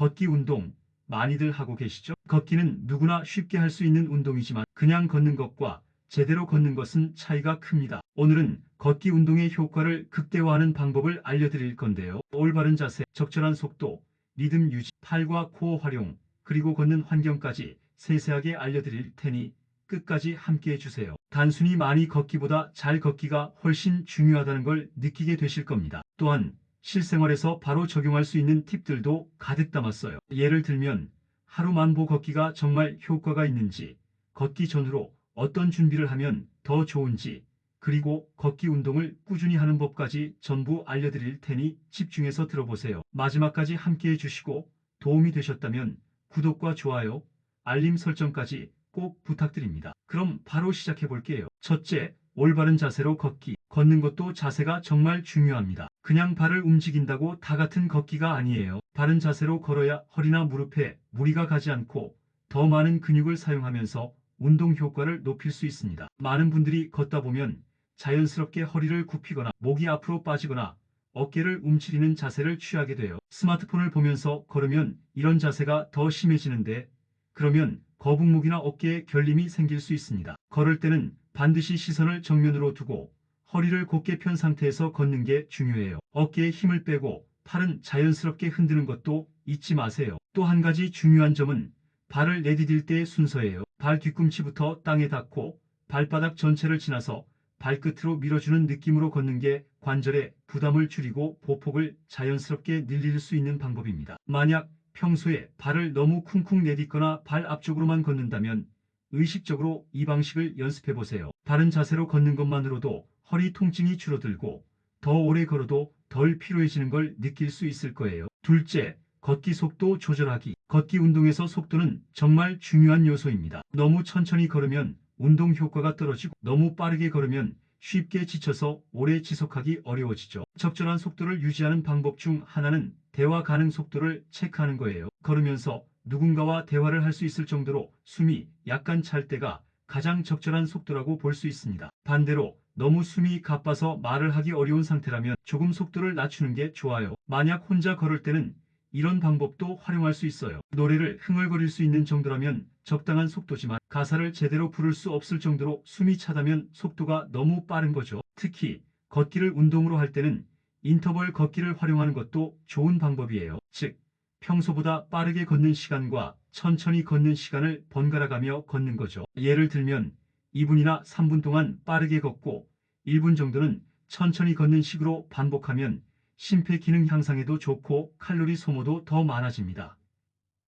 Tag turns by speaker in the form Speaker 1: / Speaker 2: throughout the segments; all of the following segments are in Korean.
Speaker 1: 걷기 운동 많이들 하고 계시죠? 걷기는 누구나 쉽게 할 수 있는 운동이지만 그냥 걷는 것과 제대로 걷는 것은 차이가 큽니다. 오늘은 걷기 운동의 효과를 극대화하는 방법을 알려드릴 건데요. 올바른 자세, 적절한 속도, 리듬 유지, 팔과 코어 활용, 그리고 걷는 환경까지 세세하게 알려드릴 테니 끝까지 함께 해주세요. 단순히 많이 걷기보다 잘 걷기가 훨씬 중요하다는 걸 느끼게 되실 겁니다. 또한 실생활에서 바로 적용할 수 있는 팁들도 가득 담았어요. 예를 들면 하루 만보 걷기가 정말 효과가 있는지, 걷기 전후로 어떤 준비를 하면 더 좋은지, 그리고 걷기 운동을 꾸준히 하는 법까지 전부 알려드릴 테니 집중해서 들어보세요. 마지막까지 함께 해 주시고 도움이 되셨다면 구독과 좋아요, 알림 설정까지 꼭 부탁드립니다. 그럼 바로 시작해 볼게요. 첫째, 올바른 자세로 걷기. 걷는 것도 자세가 정말 중요합니다. 그냥 발을 움직인다고 다 같은 걷기가 아니에요. 바른 자세로 걸어야 허리나 무릎에 무리가 가지 않고 더 많은 근육을 사용하면서 운동 효과를 높일 수 있습니다. 많은 분들이 걷다 보면 자연스럽게 허리를 굽히거나 목이 앞으로 빠지거나 어깨를 움츠리는 자세를 취하게 돼요. 스마트폰을 보면서 걸으면 이런 자세가 더 심해지는데 그러면 거북목이나 어깨에 결림이 생길 수 있습니다. 걸을 때는 반드시 시선을 정면으로 두고 허리를 곧게 편 상태에서 걷는 게 중요해요. 어깨에 힘을 빼고 팔은 자연스럽게 흔드는 것도 잊지 마세요. 또 한 가지 중요한 점은 발을 내디딜 때의 순서예요. 발 뒤꿈치부터 땅에 닿고 발바닥 전체를 지나서 발끝으로 밀어주는 느낌으로 걷는 게 관절에 부담을 줄이고 보폭을 자연스럽게 늘릴 수 있는 방법입니다. 만약 평소에 발을 너무 쿵쿵 내딛거나 발 앞쪽으로만 걷는다면 의식적으로 이 방식을 연습해 보세요. 바른 자세로 걷는 것만으로도 허리 통증이 줄어들고 더 오래 걸어도 덜 피로해지는 걸 느낄 수 있을 거예요. 둘째, 걷기 속도 조절하기. 걷기 운동에서 속도는 정말 중요한 요소입니다. 너무 천천히 걸으면 운동 효과가 떨어지고 너무 빠르게 걸으면 쉽게 지쳐서 오래 지속하기 어려워지죠. 적절한 속도를 유지하는 방법 중 하나는 대화 가능 속도를 체크하는 거예요. 걸으면서 누군가와 대화를 할 수 있을 정도로 숨이 약간 찰 때가 가장 적절한 속도라고 볼 수 있습니다. 반대로 너무 숨이 가빠서 말을 하기 어려운 상태라면 조금 속도를 낮추는 게 좋아요. 만약 혼자 걸을 때는 이런 방법도 활용할 수 있어요. 노래를 흥얼거릴 수 있는 정도라면 적당한 속도지만 가사를 제대로 부를 수 없을 정도로 숨이 차다면 속도가 너무 빠른 거죠. 특히 걷기를 운동으로 할 때는 인터벌 걷기를 활용하는 것도 좋은 방법이에요. 즉, 평소보다 빠르게 걷는 시간과 천천히 걷는 시간을 번갈아 가며 걷는 거죠. 예를 들면 2분이나 3분 동안 빠르게 걷고 1분 정도는 천천히 걷는 식으로 반복하면 심폐 기능 향상에도 좋고 칼로리 소모도 더 많아집니다.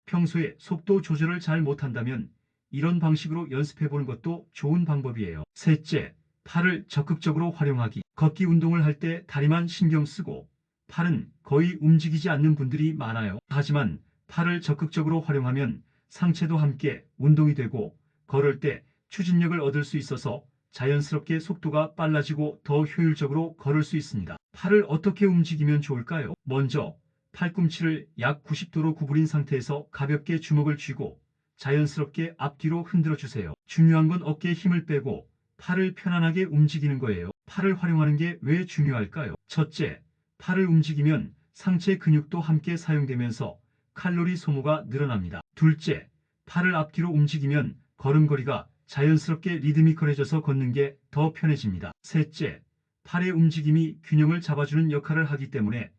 Speaker 1: 평소에 속도 조절을 잘 못한다면 이런 방식으로 연습해 보는 것도 좋은 방법이에요. 셋째, 팔을 적극적으로 활용하기. 걷기 운동을 할 때 다리만 신경 쓰고 팔은 거의 움직이지 않는 분들이 많아요. 하지만 팔을 적극적으로 활용하면 상체도 함께 운동이 되고 걸을 때 추진력을 얻을 수 있어서 자연스럽게 속도가 빨라지고 더 효율적으로 걸을 수 있습니다. 팔을 어떻게 움직이면 좋을까요? 먼저 팔꿈치를 약 90도로 구부린 상태에서 가볍게 주먹을 쥐고 자연스럽게 앞뒤로 흔들어 주세요. 중요한 건 어깨에 힘을 빼고 팔을 편안하게 움직이는 거예요. 팔을 활용하는 게 왜 중요할까요? 첫째, 팔을 움직이면 상체 근육도 함께 사용되면서 칼로리 소모가 늘어납니다. 둘째, 팔을 앞뒤로 움직이면 걸음걸이가 자연스럽게 리드미컬해져서 걷는 게 더 편해집니다. 셋째, 팔의 움직임이 균형을 잡아주는 역할을 하기 때문에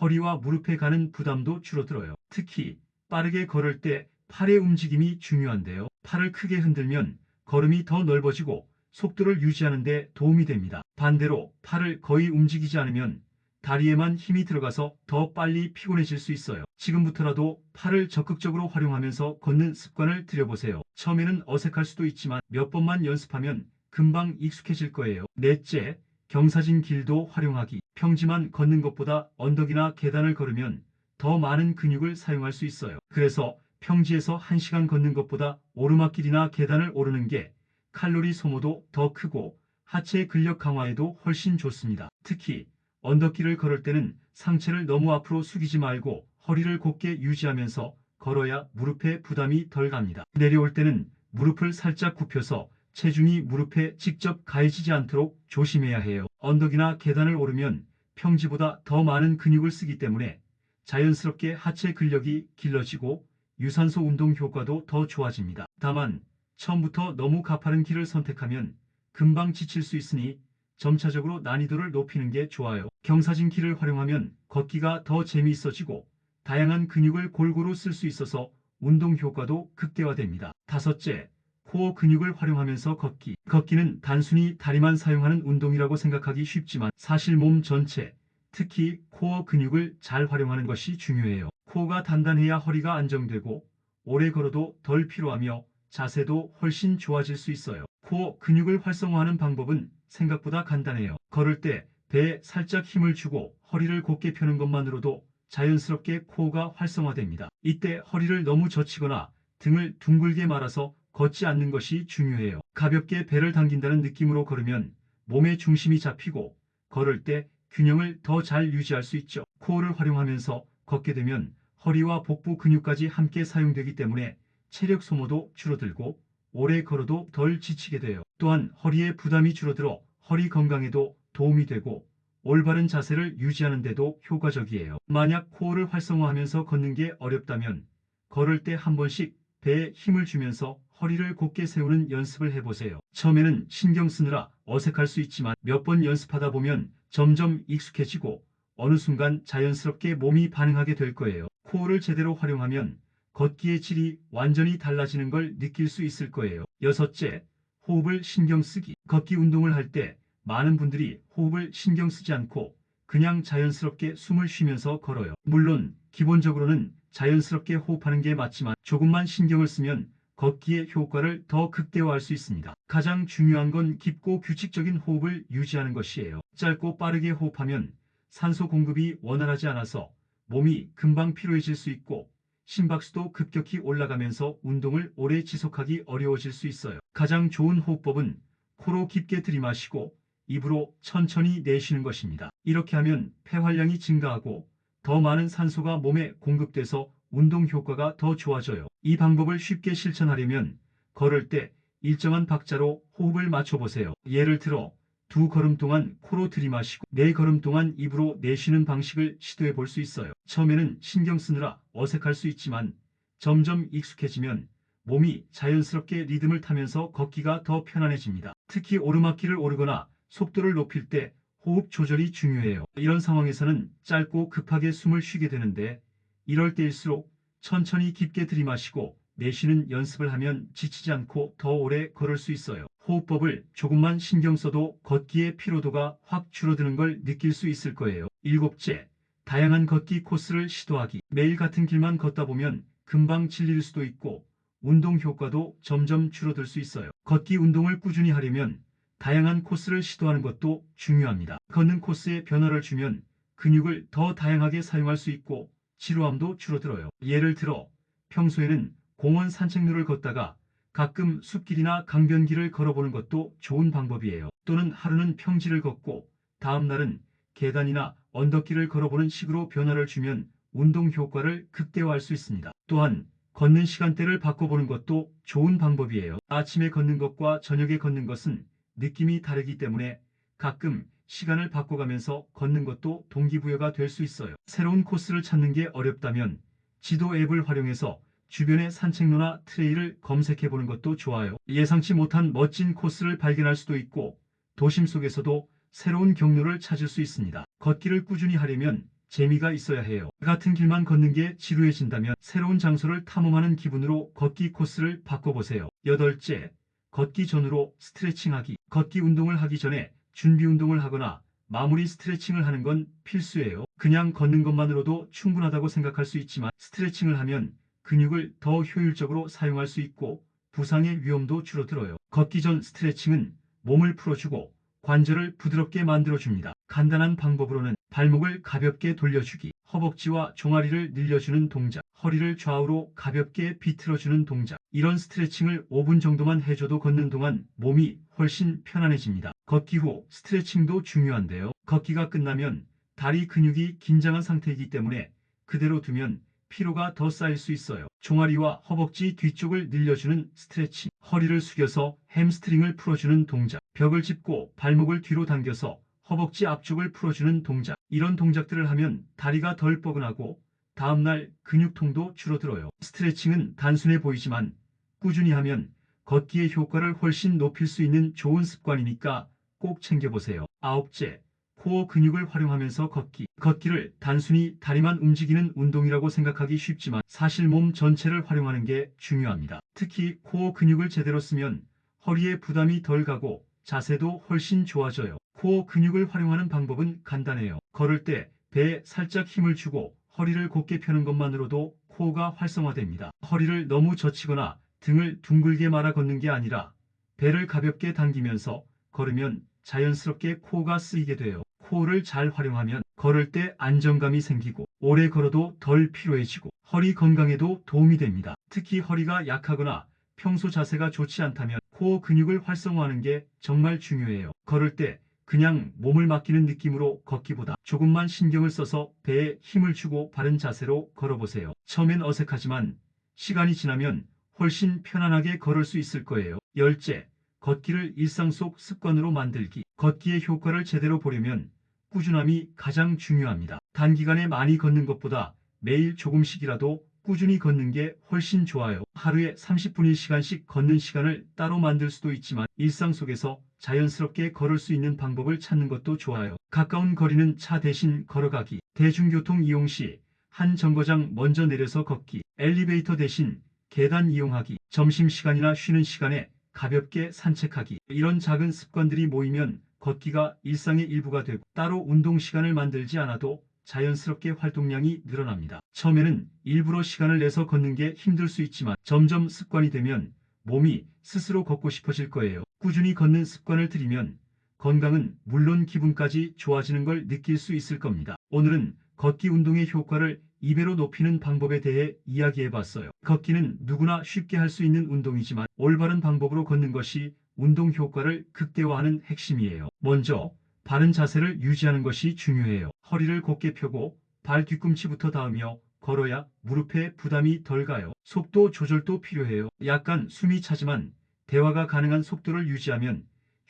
Speaker 1: 허리와 무릎에 가는 부담도 줄어들어요. 특히 빠르게 걸을 때 팔의 움직임이 중요한데요. 팔을 크게 흔들면 걸음이 더 넓어지고 속도를 유지하는 데 도움이 됩니다. 반대로 팔을 거의 움직이지 않으면 다리에만 힘이 들어가서 더 빨리 피곤해질 수 있어요. 지금부터라도 팔을 적극적으로 활용하면서 걷는 습관을 들여보세요. 처음에는 어색할 수도 있지만 몇 번만 연습하면 금방 익숙해질 거예요. 넷째, 경사진 길도 활용하기. 평지만 걷는 것보다 언덕이나 계단을 걸으면 더 많은 근육을 사용할 수 있어요. 그래서 평지에서 1시간 걷는 것보다 오르막길이나 계단을 오르는 게 칼로리 소모도 더 크고 하체 근력 강화에도 훨씬 좋습니다. 특히 언덕길을 걸을 때는 상체를 너무 앞으로 숙이지 말고 허리를 곧게 유지하면서 걸어야 무릎에 부담이 덜 갑니다. 내려올 때는 무릎을 살짝 굽혀서 체중이 무릎에 직접 가해지지 않도록 조심해야 해요. 언덕이나 계단을 오르면 평지보다 더 많은 근육을 쓰기 때문에 자연스럽게 하체 근력이 길러지고 유산소 운동 효과도 더 좋아집니다. 다만 처음부터 너무 가파른 길을 선택하면 금방 지칠 수 있으니 점차적으로 난이도를 높이는 게 좋아요. 경사진 길을 활용하면 걷기가 더 재미있어지고 다양한 근육을 골고루 쓸 수 있어서 운동 효과도 극대화됩니다. 다섯째, 코어 근육을 활용하면서 걷기. 걷기는 단순히 다리만 사용하는 운동이라고 생각하기 쉽지만 사실 몸 전체, 특히 코어 근육을 잘 활용하는 것이 중요해요. 코어가 단단해야 허리가 안정되고 오래 걸어도 덜 피로하며 자세도 훨씬 좋아질 수 있어요. 코어 근육을 활성화하는 방법은 생각보다 간단해요. 걸을 때 배에 살짝 힘을 주고 허리를 곧게 펴는 것만으로도 자연스럽게 코어가 활성화됩니다. 이때 허리를 너무 젖히거나 등을 둥글게 말아서 걷지 않는 것이 중요해요. 가볍게 배를 당긴다는 느낌으로 걸으면 몸의 중심이 잡히고 걸을 때 균형을 더 잘 유지할 수 있죠. 코어를 활용하면서 걷게 되면 허리와 복부 근육까지 함께 사용되기 때문에 체력 소모도 줄어들고 오래 걸어도 덜 지치게 돼요. 또한 허리에 부담이 줄어들어 허리 건강에도 도움이 되고 올바른 자세를 유지하는 데도 효과적이에요. 만약 코어를 활성화하면서 걷는 게 어렵다면 걸을 때 한 번씩 배에 힘을 주면서 허리를 곧게 세우는 연습을 해보세요. 처음에는 신경 쓰느라 어색할 수 있지만 몇 번 연습하다 보면 점점 익숙해지고 어느 순간 자연스럽게 몸이 반응하게 될 거예요. 코어를 제대로 활용하면 걷기의 질이 완전히 달라지는 걸 느낄 수 있을 거예요. 여섯째, 호흡을 신경 쓰기. 걷기 운동을 할 때 많은 분들이 호흡을 신경 쓰지 않고 그냥 자연스럽게 숨을 쉬면서 걸어요. 물론 기본적으로는 자연스럽게 호흡하는 게 맞지만 조금만 신경을 쓰면 걷기의 효과를 더 극대화할 수 있습니다. 가장 중요한 건 깊고 규칙적인 호흡을 유지하는 것이에요. 짧고 빠르게 호흡하면 산소 공급이 원활하지 않아서 몸이 금방 피로해질 수 있고 심박수도 급격히 올라가면서 운동을 오래 지속하기 어려워질 수 있어요. 가장 좋은 호흡법은 코로 깊게 들이마시고 입으로 천천히 내쉬는 것입니다. 이렇게 하면 폐활량이 증가하고 더 많은 산소가 몸에 공급돼서 운동 효과가 더 좋아져요. 이 방법을 쉽게 실천하려면 걸을 때 일정한 박자로 호흡을 맞춰보세요. 예를 들어 두 걸음 동안 코로 들이마시고 네 걸음 동안 입으로 내쉬는 방식을 시도해 볼 수 있어요. 처음에는 신경 쓰느라 어색할 수 있지만 점점 익숙해지면 몸이 자연스럽게 리듬을 타면서 걷기가 더 편안해집니다. 특히 오르막길을 오르거나 속도를 높일 때 호흡 조절이 중요해요. 이런 상황에서는 짧고 급하게 숨을 쉬게 되는데 이럴 때일수록 천천히 깊게 들이마시고 내쉬는 연습을 하면 지치지 않고 더 오래 걸을 수 있어요. 호흡법을 조금만 신경 써도 걷기의 피로도가 확 줄어드는 걸 느낄 수 있을 거예요. 일곱째, 다양한 걷기 코스를 시도하기. 매일 같은 길만 걷다 보면 금방 질릴 수도 있고 운동 효과도 점점 줄어들 수 있어요. 걷기 운동을 꾸준히 하려면 다양한 코스를 시도하는 것도 중요합니다. 걷는 코스에 변화를 주면 근육을 더 다양하게 사용할 수 있고 지루함도 줄어들어요. 예를 들어 평소에는 공원 산책로를 걷다가 가끔 숲길이나 강변길을 걸어보는 것도 좋은 방법이에요. 또는 하루는 평지를 걷고 다음 날은 계단이나 언덕길을 걸어보는 식으로 변화를 주면 운동 효과를 극대화할 수 있습니다. 또한 걷는 시간대를 바꿔보는 것도 좋은 방법이에요. 아침에 걷는 것과 저녁에 걷는 것은 느낌이 다르기 때문에 가끔 시간을 바꿔가면서 걷는 것도 동기부여가 될 수 있어요. 새로운 코스를 찾는 게 어렵다면 지도 앱을 활용해서 주변의 산책로나 트레일을 검색해 보는 것도 좋아요. 예상치 못한 멋진 코스를 발견할 수도 있고 도심 속에서도 새로운 경로를 찾을 수 있습니다. 걷기를 꾸준히 하려면 재미가 있어야 해요. 같은 길만 걷는 게 지루해진다면 새로운 장소를 탐험하는 기분으로 걷기 코스를 바꿔보세요. 여덟째, 걷기 전으로 스트레칭하기. 걷기 운동을 하기 전에 준비 운동을 하거나 마무리 스트레칭을 하는 건 필수예요. 그냥 걷는 것만으로도 충분하다고 생각할 수 있지만 스트레칭을 하면 근육을 더 효율적으로 사용할 수 있고 부상의 위험도 줄어들어요. 걷기 전 스트레칭은 몸을 풀어주고 관절을 부드럽게 만들어줍니다. 간단한 방법으로는 발목을 가볍게 돌려주기, 허벅지와 종아리를 늘려주는 동작, 허리를 좌우로 가볍게 비틀어주는 동작. 이런 스트레칭을 5분 정도만 해줘도 걷는 동안 몸이 훨씬 편안해집니다. 걷기 후 스트레칭도 중요한데요. 걷기가 끝나면 다리 근육이 긴장한 상태이기 때문에 그대로 두면 피로가 더 쌓일 수 있어요. 종아리와 허벅지 뒤쪽을 늘려주는 스트레칭, 허리를 숙여서 햄스트링을 풀어주는 동작, 벽을 짚고 발목을 뒤로 당겨서 허벅지 앞쪽을 풀어주는 동작. 이런 동작들을 하면 다리가 덜 뻐근하고 다음날 근육통도 줄어들어요. 스트레칭은 단순해 보이지만 꾸준히 하면 걷기의 효과를 훨씬 높일 수 있는 좋은 습관이니까 꼭 챙겨보세요. 아홉째, 코어 근육을 활용하면서 걷기. 걷기를 단순히 다리만 움직이는 운동이라고 생각하기 쉽지만 사실 몸 전체를 활용하는 게 중요합니다. 특히 코어 근육을 제대로 쓰면 허리에 부담이 덜 가고 자세도 훨씬 좋아져요. 코어 근육을 활용하는 방법은 간단해요. 걸을 때 배에 살짝 힘을 주고 허리를 곧게 펴는 것만으로도 코어가 활성화됩니다. 허리를 너무 젖히거나 등을 둥글게 말아 걷는 게 아니라 배를 가볍게 당기면서 걸으면 자연스럽게 코어가 쓰이게 돼요. 코어를 잘 활용하면 걸을 때 안정감이 생기고 오래 걸어도 덜 피로해지고 허리 건강에도 도움이 됩니다. 특히 허리가 약하거나 평소 자세가 좋지 않다면 코어 근육을 활성화하는 게 정말 중요해요. 걸을 때 그냥 몸을 맡기는 느낌으로 걷기보다 조금만 신경을 써서 배에 힘을 주고 바른 자세로 걸어보세요. 처음엔 어색하지만 시간이 지나면 훨씬 편안하게 걸을 수 있을 거예요. 열째, 걷기를 일상 속 습관으로 만들기. 걷기의 효과를 제대로 보려면 꾸준함이 가장 중요합니다. 단기간에 많이 걷는 것보다 매일 조금씩이라도 꾸준히 걷는 게 훨씬 좋아요. 하루에 30분 1시간씩 걷는 시간을 따로 만들 수도 있지만 일상 속에서 자연스럽게 걸을 수 있는 방법을 찾는 것도 좋아요. 가까운 거리는 차 대신 걸어가기, 대중교통 이용 시 한 정거장 먼저 내려서 걷기, 엘리베이터 대신 계단 이용하기, 점심시간이나 쉬는 시간에 가볍게 산책하기. 이런 작은 습관들이 모이면 걷기가 일상의 일부가 되고 따로 운동 시간을 만들지 않아도 자연스럽게 활동량이 늘어납니다. 처음에는 일부러 시간을 내서 걷는 게 힘들 수 있지만 점점 습관이 되면 몸이 스스로 걷고 싶어질 거예요. 꾸준히 걷는 습관을 들이면 건강은 물론 기분까지 좋아지는 걸 느낄 수 있을 겁니다. 오늘은 걷기 운동의 효과를 2배로 높이는 방법에 대해 이야기해 봤어요. 걷기는 누구나 쉽게 할 수 있는 운동이지만 올바른 방법으로 걷는 것이 운동 효과를 극대화하는 핵심이에요. 먼저 바른 자세를 유지하는 것이 중요해요. 허리를 곧게 펴고 발 뒤꿈치부터 닿으며 걸어야 무릎에 부담이 덜 가요. 속도 조절도 필요해요. 약간 숨이 차지만 대화가 가능한 속도를 유지하면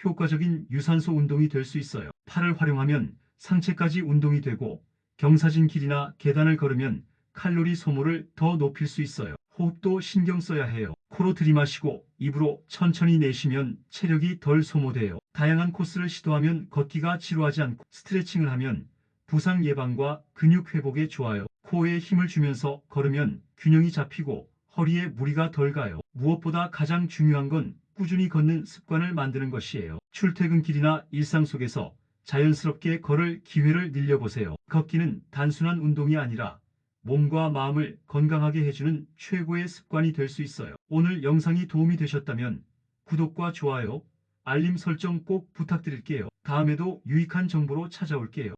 Speaker 1: 효과적인 유산소 운동이 될 수 있어요. 팔을 활용하면 상체까지 운동이 되고 경사진 길이나 계단을 걸으면 칼로리 소모를 더 높일 수 있어요. 호흡도 신경 써야 해요. 코로 들이마시고 입으로 천천히 내쉬면 체력이 덜 소모돼요. 다양한 코스를 시도하면 걷기가 지루하지 않고 스트레칭을 하면 부상 예방과 근육 회복에 좋아요. 코어에 힘을 주면서 걸으면 균형이 잡히고 허리에 무리가 덜 가요. 무엇보다 가장 중요한 건 꾸준히 걷는 습관을 만드는 것이에요. 출퇴근길이나 일상 속에서 자연스럽게 걸을 기회를 늘려보세요. 걷기는 단순한 운동이 아니라 몸과 마음을 건강하게 해주는 최고의 습관이 될 수 있어요. 오늘 영상이 도움이 되셨다면 구독과 좋아요, 알림 설정 꼭 부탁드릴게요. 다음에도 유익한 정보로 찾아올게요.